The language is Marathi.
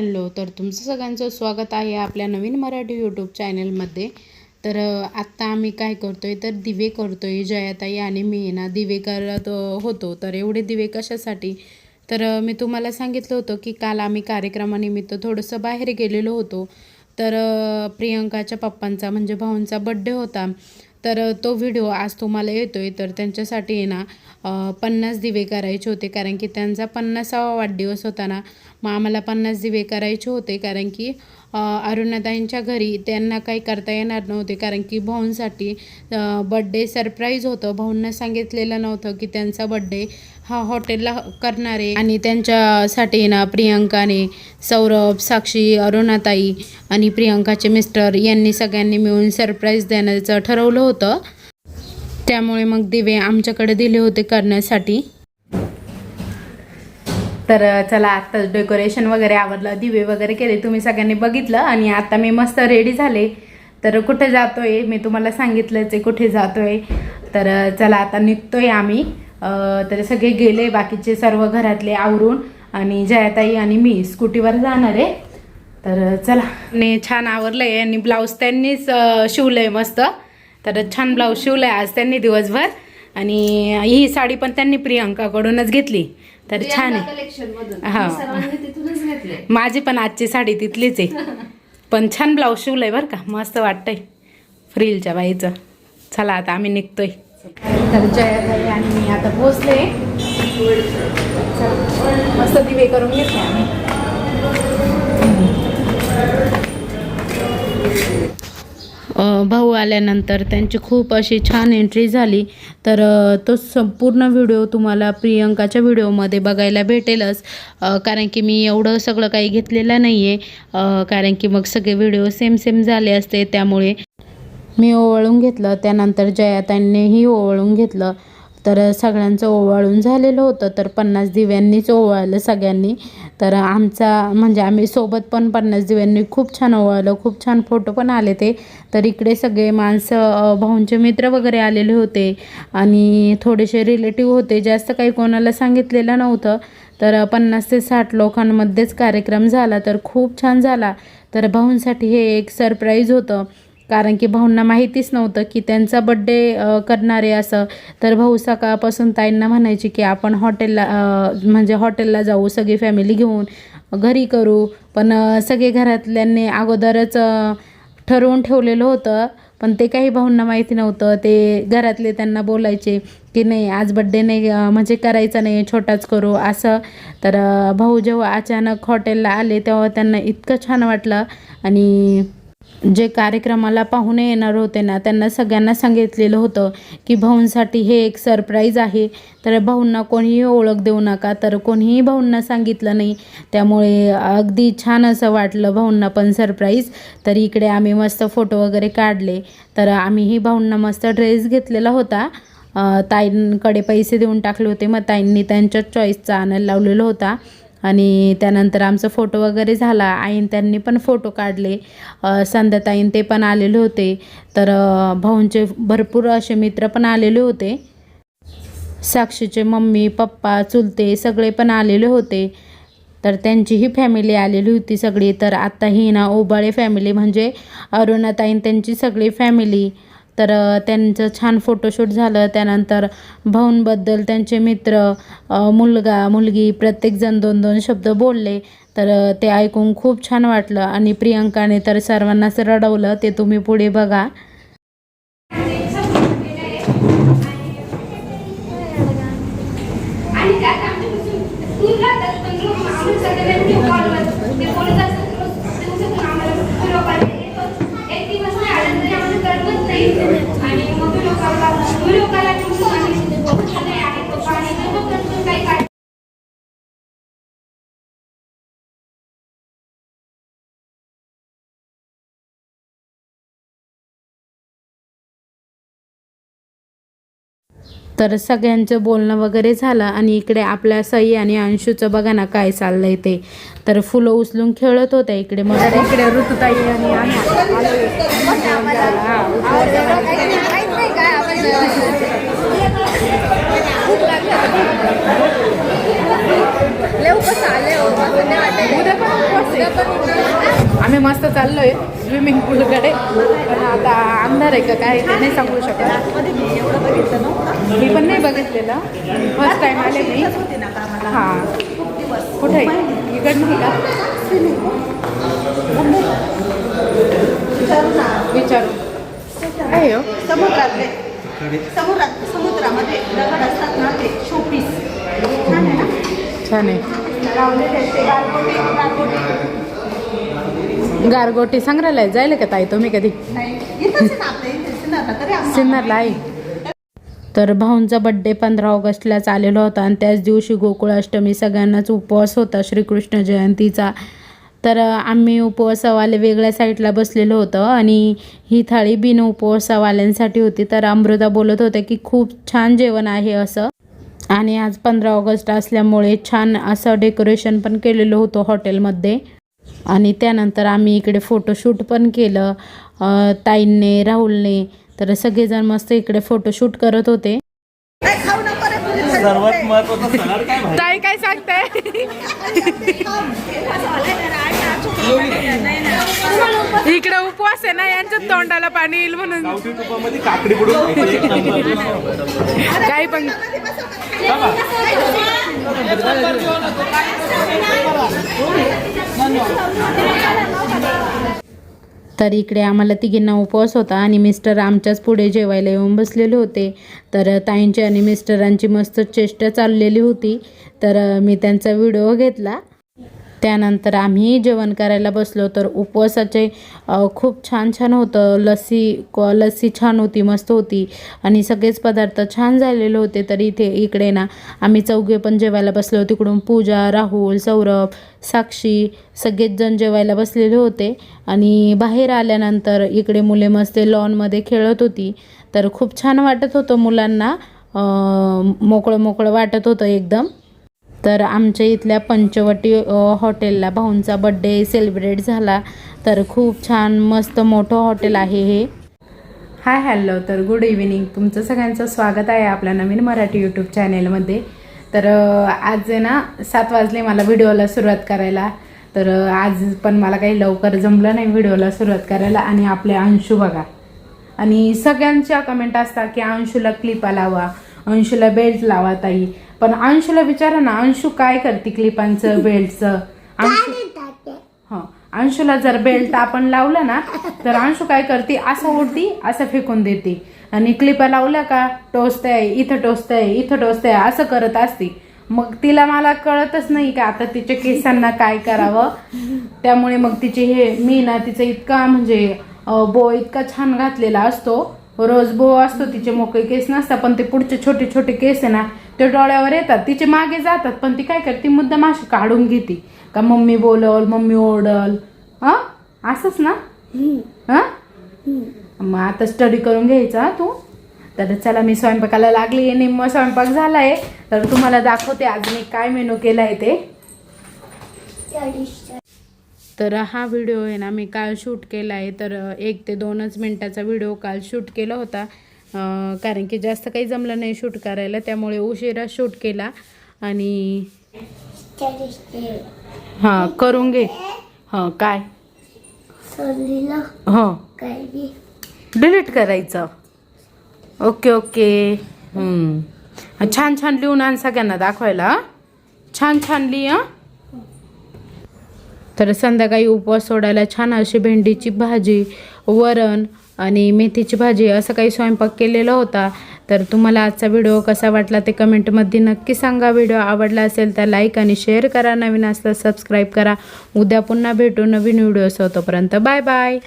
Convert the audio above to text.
हॅलो तर तुमचं सगळ्यांचं स्वागत आहे आपल्या नवीन मराठी यूट्यूब चॅनलमध्ये तर आत्ता आम्ही काय करतो आहे तर दिवे करतो आहे जयाताई आणि मी ना दिवे करत होतो. तर एवढे दिवे कशासाठी? तर मी तुम्हाला सांगितलं होतं की काल आम्ही कार्यक्रमानिमित्त थोडंसं बाहेर गेलेलो होतो. तर प्रियंकाच्या पप्पांचा म्हणजे भाऊंचा बड्डे होता. तर तो व्हिडिओ आज तुम्हाला येतो आहे तर त्यांच्यासाठी आहे ना पन्नास दिवे करायचे होते कारण की त्यांचा पन्नासावा वाढदिवस होता ना मग आम्हाला पन्नास दिवे करायचे होते कारण की अरुणाताईंच्या घरी त्यांना काही करता येणार नव्हते. कारण की भाऊंसाठी बड्डे सरप्राईज होतं. भाऊंना सांगितलेलं नव्हतं की त्यांचा बड्डे हा हॉटेलला करणार आहे. आणि त्यांच्यासाठी ना प्रियंकाने सौरभ साक्षी अरुणाताई आणि प्रियंकाचे मिस्टर यांनी सगळ्यांनी मिळून सरप्राईज देण्याचं ठरवलं होतं. त्यामुळे मग दिवे आमच्याकडे दिले होते करण्यासाठी. तर चला आत्ताच डेकोरेशन वगैरे आवरलं दिवे वगैरे केले तुम्ही सगळ्यांनी बघितलं आणि आता मी मस्त रेडी झाले. तर कुठे जातोय? मी तुम्हाला सांगितलंच आहे कुठे जातोय? तर चला आता निघतोय आम्ही. तर सगळे गेले बाकीचे सर्व घरातले आवरून आणि जयाताई आणि मी स्कूटीवर जाणार आहे. तर चला. आणि छान आवरलंय आणि ब्लाऊज त्यांनीच शिवलं शिवलंय मस्त. तर छान ब्लाऊज शिवलाय आज त्यांनी दिवसभर. आणि ही साडी पण त्यांनी प्रियंकाकडूनच घेतली. तर छान आहे. कलेक्शन मधून हा. मी सर्वांनी तिथूनच घेतले माझी पण आजची साडी तिथलीच आहे. पण छान ब्लाऊज शिवलंय बरं का. मस्त वाटतंय. फ्रिलच्या बाईचं. चला आता आम्ही निघतोय. तर जयाताई आणि मी आता पोचले चला, मस्त दिवे करून घेतले आम्ही. भाऊ आल्यानंतर त्यांची खूप अशी छान एंट्री झाली. तर तो संपूर्ण व्हिडिओ तुम्हाला प्रियंकाच्या व्हिडिओमध्ये बघायला भेटेलच. कारण की मी एवढं सगळं काही घेतलेलं नाही आहे कारण की मग सगळे व्हिडिओ सेम सेम झाले असते. त्यामुळे मी ओवाळून घेतलं. त्यानंतर जयाताईंनीही ओवाळून घेतलं. तर सगळ्यांचं ओवाळून झालेलं होतं तर पन्नास दिव्यांनीच ओवाळलं सगळ्यांनी. तर आमचा म्हणजे आम्ही सोबत पण पन्नास दिव्यांनी खूप छान ओवाळलं खूप छान फोटो पण आले ते. तर इकडे सगळे माणसं भाऊंचे मित्र वगैरे आलेले होते. आणि थोडेसे रिलेटिव्ह होते जास्त काही कोणाला सांगितलेलं नव्हतं. तर पन्नास ते साठ लोकांमध्येच कार्यक्रम झाला तर खूप छान झाला. तर भाऊंसाठी हे एक सरप्राईज होतं. कारण की भाऊंना माहितीच नव्हतं की त्यांचा बड्डे करणार आहे असं. तर भाऊ सकाळपासून ताईंना म्हणायची की आपण हॉटेलला म्हणजे हॉटेलला जाऊ सगळी फॅमिली घेऊन घरी करू. पण सगळे घरातल्यांनी अगोदरच ठरवून ठेवलेलं होतं. पण ते काही भाऊंना माहिती नव्हतं. ते घरातले त्यांना बोलायचे की नाही आज बड्डे नाही म्हणजे करायचा नाही छोटाच करू असं. तर भाऊ जेव्हा अचानक हॉटेलला आले तेव्हा त्यांना इतकं छान वाटलं. आणि जे कार्यक्रमाला पाहुणे येणार होते ना त्यांना सगळ्यांना सांगितलेलं होतं की भाऊंसाठी हे एक सरप्राईज आहे. तर भाऊंना कोणीही ओळख देऊ नका तर कोणीही भाऊंना सांगितलं नाही. त्यामुळे अगदी छान असं वाटलं भाऊंना पण सरप्राईज तर इकडे आम्ही मस्त फोटो वगैरे काढले. तर आम्हीही भाऊंना मस्त ड्रेस घेतलेला होता. ताईंकडे पैसे देऊन टाकले होते मग ताईंनी त्यांच्या चॉईसचा आनंद लावलेला होता. आणि त्यानंतर आमचा फोटो वगैरे झाला. आईन त्यांनी पण फोटो काढले. संध्याताईन ते पण आलेले होते. तर भाऊंचे भरपूर असे मित्र पण आलेले होते. साक्षीचे मम्मी पप्पा चुलते सगळे पण आलेले होते. तर त्यांचीही फॅमिली आलेली होती सगळी. तर आता ही ना ओबाळे फॅमिली म्हणजे अरुणाताईन त्यांची सगळी फॅमिली. तर त्यांचं छान फोटोशूट झालं. त्यानंतर भाऊंबद्दल त्यांचे मित्र मुलगा मुलगी प्रत्येकजण दोन दोन शब्द बोलले. तर ते ऐकून खूप छान वाटलं आणि प्रियंकाने तर सर्वांनाच रडवलं. ते तुम्ही पुढे बघा. Gracias. तर सगळ्यांचं बोलणं वगैरे झालं आणि इकडे आपल्या सई आणि अंशूचं बघा ना काय चाललंय ते तर फुलं उचलून खेळत होत्या इकडे मग इकडे ऋतुताई आणि आम्ही लय उपवास आले हो, उपवास नाही वाटत. आम्ही मस्त चाललोय स्विमिंग पूलकडे पण आता अंधार आहे का काय ते नाही सांगू शकत. मी पण नाही बघितलेलं. फर्स्ट टाइम आले मी. हां. कुठे? आहे? इकडनं आहे का? विचारू काय हो. समुद्रातले. समुद्रात समुद्रामध्ये दगड असतात ना ते शोपीस छान आहे ना? छान आहे. गारगोटी संग्रहालयात जायला का ताई तुम्ही कधी? सिन्नरला तरी आहे. भाऊंचा बड्डे पंधरा ऑगस्टलाच आलेला होता आणि त्याच दिवशी गोकुळाष्टमी सगळ्यांनाच उपवास होता श्रीकृष्ण जयंतीचा. तर आम्ही उपवासावाले वेगळ्या साईडला बसलेलो होतं आणि ही थाळी बिन उपवासावाल्यांसाठी होती. तर अमृता बोलत होत्या की खूप छान जेवण आहे असं. आणि आज पंधरा ऑगस्ट असल्यामुळे छान असं डेकोरेशन पण केलेलं होतं हॉटेलमध्ये आणि त्यानंतर आम्ही इकडे फोटोशूट पण केलं. ताईंने राहुलने तर सगळेजण मस्त इकडे फोटोशूट करत होते. काय सर्वात महत्त्वाचा काय ताई काय सांगताय? इकडे उपवास आहे ना यांच्या तोंडाला पाणी येईल म्हणून. काही पण. तर इकडे आम्हाला तिघींना उपवास होता आणि मिस्टर आमच्याच पुढे जेवायला येऊन बसलेले होते. तर ताईंची आणि मिस्टरांची मस्त चेष्टा चाललेली होती. तर मी त्यांचा व्हिडिओ घेतला. त्यानंतर आम्ही जेवण करायला बसलो तर उपवासाचे खूप छान छान होतं. लस्सी क लस्सी छान होती मस्त होती. आणि सगळेच पदार्थ छान झालेले होते तर इथे इकडे ना आम्ही चौघे पण जेवायला बसलो. तिकडून पूजा राहुल सौरभ साक्षी सगळेच जण जेवायला बसलेले होते. आणि बाहेर आल्यानंतर इकडे मुले मस्त लॉनमध्ये खेळत होती. तर खूप छान वाटत होतं मुलांना. मोकळं मोकळं वाटत होतं एकदम. तर आमच्या इथल्या पंचवटी हॉटेलला भाऊंचा बड्डे सेलिब्रेट झाला. तर खूप छान मस्त मोठं हॉटेल आहे हे. हाय हॅलो तर गुड इव्हिनिंग तुमचं सगळ्यांचं स्वागत आहे आपल्या नवीन मराठी यूट्यूब चॅनेलमध्ये तर आज आहे ना सात वाजले मला व्हिडिओला सुरुवात करायला. तर आज पण मला काही लवकर जमलं नाही व्हिडिओला सुरुवात करायला आणि आपले अंशू बघा. आणि सगळ्यांच्या कमेंट असतात की अंशूला क्लिपा लावा. अंशूला बेल्ट लावा ताई. पण अंशूला विचारा ना अंशू काय करते क्लिपांचं बेल्टचं अंशू हो अंशूला जर बेल्ट आपण लावलं ना तर अंशू काय करते? असं उडती असं फेकून देते. आणि क्लिपा लावल्या का? टोचतंय इथं टोचतंय इथं टोचतंय असं करत असते. मग तिला मला कळतच नाही का आता तिच्या केसांना काय करावं? त्यामुळे मग तिचे हे मी ना तिचं इतका म्हणजे बो इतका छान घातलेला असतो. रोज बो असतो तिचे मोकळे केस नसतात पण ते पुढचे छोटे छोटे केस आहे ना ते डोळ्यावर येतात तिचे मागे जातात पण ती काय करते मुद्दाम अशी काढून घेते. का मम्मी बोलल मम्मी ओरडल हा? असंच ना? हा? मग आता स्टडी करून घ्यायचा तू? तर चला मी स्वयंपाकाला लागली निम्म स्वयंपाक झालाय. तर तुम्हाला दाखवते आज मी काय मेनू केला आहे ते तर हा व्हिडिओ आहे ना मी काल शूट केला आहे. तर एक ते दोनच मिनटाचा व्हिडिओ काल शूट केला होता. कारण की जास्त काही जमलं नाही शूट करायला त्यामुळे उशिरा शूट केला. आणि हां करून घे. हां काय? हो. डिलीट करायचं. ओके ओके छान छान लिहून आण सगळ्यांना दाखवायला छान छान लिही हं? तर संध्याकाळी उपवास सोडायला छान अशी भेंडीची भाजी वरण आणि मेथीची भाजी असं काही स्वयंपाक केलेला होता. तर तुम्हाला आजचा व्हिडिओ कसा वाटला ते कमेंटमध्ये नक्की सांगा. व्हिडिओ आवडला असेल तर लाईक आणि शेअर करा. नवीन असल्यास सबस्क्राईब करा. उद्या पुन्हा भेटू नवीन व्हिडिओ तोपर्यंत बाय बाय